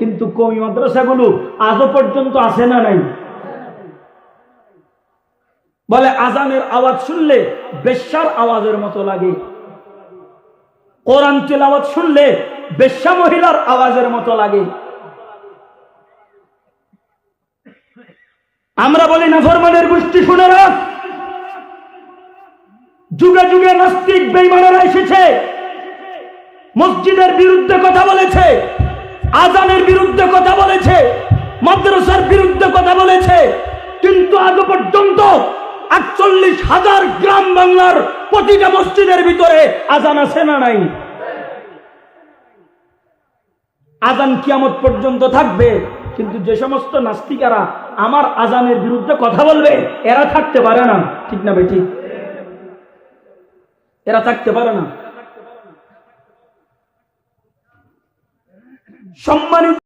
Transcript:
কিন্তু কমি মাদ্রাসাগুলো আজও পর্যন্ত আসে না নাই? বলে আজানের আওয়াজ শুনলে বেশ্যার আওয়াজের মতো লাগে। কোরআন তেলাওয়াত শুনলে বেশ্যা মহিলার আওয়াজের মতো লাগে। আমরা বলি না ফরমানের গোষ্ঠী শুনে রাখ। যুগে যুগে নাস্তিক বেইমানেরা এসেছে। মসজিদের বিরুদ্ধে কথা বলেছে আজানের বিরুদ্ধে কথা বলেছে, মাদ্রাসার বিরুদ্ধে কথা বলেছে, কিন্তু আজ পর্যন্ত আটচল্লিশ হাজার গ্রাম বাংলার প্রতিটা মসজিদের ভিতরে আজান আছে না নাই? আজান কিয়ামত পর্যন্ত থাকবে, কিন্তু যে সমস্ত নাস্তিকারা আমার আজানের বিরুদ্ধে কথা বলবে, এরা থাকতে পারে না। ঠিক না বেটি? এরা থাকতে পারে না। সম্মানিত